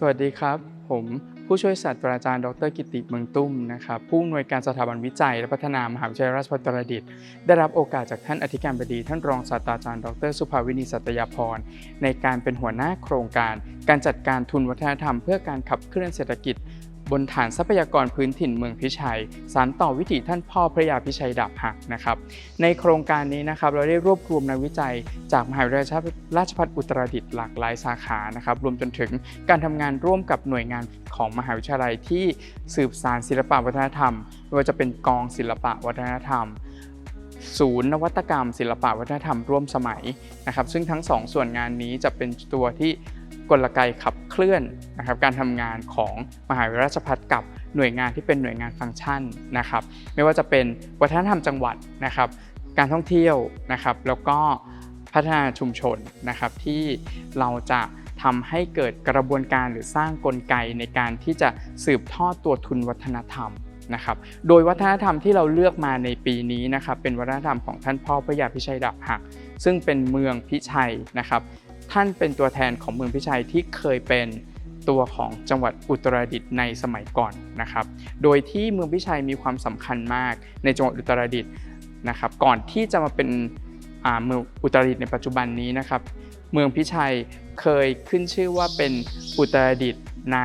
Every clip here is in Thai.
สวัสดีครับ ผมผู้ช่วยศาสตราจารย์ ดรกิติเมืองตุ้มนะครับผู้อำนวยการสถาบันวิจัย และพัฒนามหาวิทยาลัยราชภัฏตรดิตถ์ได้รับโอกาสจากท่านอธิการบดีท่านรองศาสตราจารย์ ดร สุภาวินีสัตยาพรในการเป็นหัวหน้าโครงการ การจัดการทุนวัฒนธรรม เพื่อการขับเคลื่อนเศรษฐกิจ บนฐานทรัพยากรพื้นถิ่นเมืองพิชัย สารต่อวิถีท่านพ่อพระยาพิชัยดาบหักนะครับ ในโครงการนี้นะครับเราได้รวบรวมนักวิจัย จากมหาวิทยาลัยราชภัฏอุตรดิตถ์หลากหลายสาขานะครับ รวมจนถึงการทำงานร่วมกับหน่วยงานของมหาวิทยาลัยที่สืบสานศิลปวัฒนธรรมไม่ว่าจะเป็นกองศิลปวัฒนธรรมศูนย์นวัตกรรม ศิลปวัฒนธรรมร่วมสมัยนะครับ ซึ่งทั้งสองส่วนงานนี้จะเป็นตัวที่ กลไกขับเคลื่อนนะครับการทำงานของมหาวิทยาลัยราชภัฏกับหน่วยงานที่เป็นหน่วยงานฟังก์ชันนะครับ ไม่ว่าจะเป็นวัฒนธรรมจังหวัดนะครับ การท่องเที่ยวนะครับ แล้วก็พัฒนาชุมชนนะครับที่เราจะทำให้เกิดกระบวนการหรือสร้างกลไกในการที่จะสืบทอดตัวทุนวัฒนธรรมนะครับ โดยวัฒนธรรมที่เราเลือกมาในปีนี้นะครับ เป็นวัฒนธรรมของท่านพ่อพระยาพิชัยดาบหัก ซึ่งเป็นเมืองพิชัยนะครับ ท่านเป็นตัวแทนของเมืองพิชัยที่เคยเป็นตัวของจังหวัดอุตรดิตถ์ในสมัยก่อนนะครับ โดยที่เมืองพิชัยมีความสำคัญมากในจังหวัดอุตรดิตถ์นะครับ ก่อนที่จะมาเป็นเมืองอุตรดิตถ์ในปัจจุบันนี้นะครับ เมืองพิชัยเคยขึ้นชื่อว่าเป็นอุตรดิตถ์ใน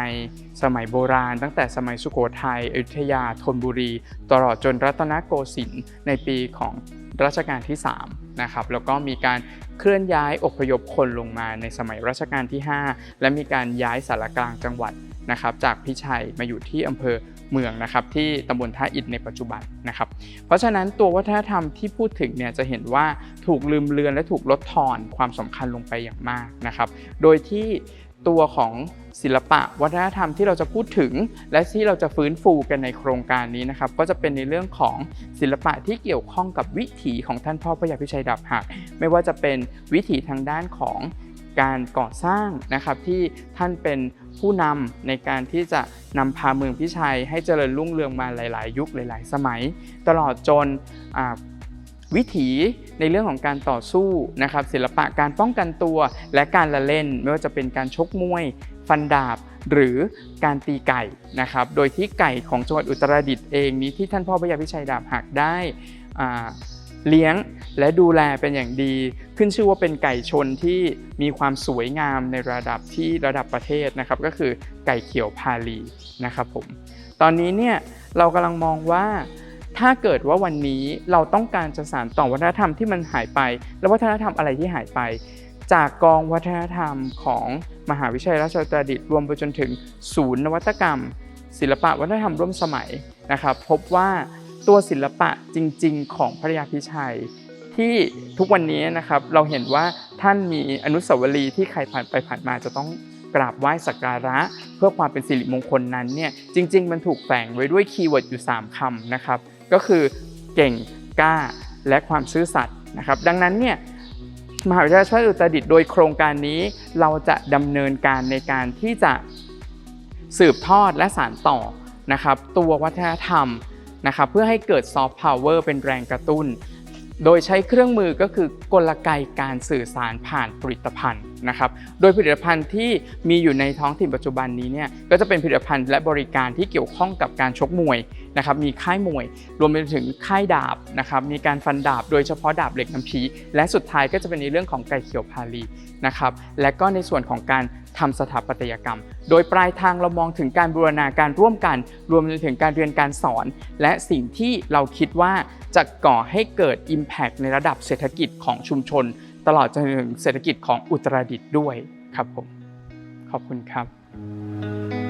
สมัยโบราณ ตั้งแต่สมัยสุโขทัยอยุธยาธนบุรี ตลอดจนรัตนโกสินทร์ในปีของ รัชกาลที่3นะครับแล้วก็มีการเคลื่อนย้ายอพยพคนลงมาในสมัยรัชกาลที่ 5 และมีการย้ายสารกลางจังหวัดนะครับจากพิชัยมาอยู่ที่อำเภอเมืองนะครับที่ตำบลท่าอิฐในปัจจุบันนะครับ เพราะฉะนั้นตัววัฒนธรรมที่พูดถึงเนี่ยจะเห็นว่าถูกลืมเลือนและถูกลดทอนความสำคัญลงไปอย่างมากนะครับ โดยที่ ตัวของศิลปะวัฒนธรรมที่เราจะพูดถึง และที่เราจะฟื้นฟูกันในโครงการนี้นะครับ ก็จะเป็นในเรื่องของศิลปะที่เกี่ยวข้องกับวิถีของท่านพ่อพระยาพิชัยดาบหัก ไม่ว่าจะเป็นวิถีทางด้านของการก่อสร้างนะครับที่ท่านเป็นผู้นำในการที่จะนำพาเมืองพิชัยให้เจริญรุ่งเรืองมาหลาย ๆ ยุคหลาย ๆ สมัย ตลอดจนอ่า วิถีในเรื่องของการต่อสู้นะครับศิลปะการป้องกันตัวและการละเล่น ไม่ว่าจะเป็นการชกมวย ฟันดาบ หรือการตีไก่นะครับโดยที่ไก่ของจังหวัดอุตรดิตถ์เองนี้ที่ท่านพ่อพระยาพิชัยดาบหักได้เลี้ยงและดูแลเป็นอย่างดี ขึ้นชื่อว่าเป็นไก่ชนที่มีความสวยงามในระดับที่ระดับประเทศนะครับ ก็คือไก่เขียวพาลีนะครับผมตอนนี้เนี่ยเรากำลังมองว่า ถ้าเกิดว่าวันนี้เราต้องการจะสานต่อวัฒนธรรมที่มันหายไป แล้ววัฒนธรรมอะไรที่หายไป จากกองวัฒนธรรมของมหาวิทยาลัยราชภัฏตรดิตถ์รวมไปจนถึงศูนย์นวัตกรรม ศิลปะวัฒนธรรมร่วมสมัยนะครับพบว่าตัวศิลปะจริง ๆ ของพระยาพิชัย ที่ทุกวันนี้นะครับเราเห็นว่าท่านมีอนุสาวรีย์ที่ใครผ่านไปผ่านมาจะต้องกราบไหว้สักการะ เพื่อความเป็นสิริมงคลนั้นเนี่ยจริง ๆ มันถูกแฝงไว้ด้วยคีย์เวิร์ดอยู่ 3คำนะครับ ก็คือเก่งกล้าและความซื่อสัตย์นะครับ ดังนั้นเนี่ยมหาวิทยาลัยราชอุตรดิตถ์โดยโครงการนี้เราจะดำเนินการในการที่จะสืบทอดและสานต่อนะครับ ตัววัฒนธรรมนะครับ เพื่อให้เกิดซอฟต์พาวเวอร์เป็นแรงกระตุ้น โดยใช้เครื่องมือก็คือกลไกการสื่อสารผ่านผลิตภัณฑ์ นะครับ โดยผลิตภัณฑ์ที่มีอยู่ในท้องถิ่นปัจจุบันนี้เนี่ยก็จะเป็นผลิตภัณฑ์และบริการที่เกี่ยวข้องกับการชกมวยนะครับ มีค่ายมวย รวมไปถึงค่ายดาบนะครับ มีการฟันดาบ โดยเฉพาะดาบเหล็กน้ำพีและสุดท้ายก็จะเป็นในเรื่องของไก่เขียวพาลีนะครับ และก็ในส่วนของการทำสถาปัตยกรรม โดยปลายทางเรามองถึงการบูรณาการร่วมกัน รวมไปถึงการเรียนการสอน และสิ่งที่เราคิดว่าจะก่อให้เกิด Impact ในระดับเศรษฐกิจของชุมชน ตลอดจนถึงเศรษฐกิจของอุตรดิตถ์ด้วยครับผม ขอบคุณครับ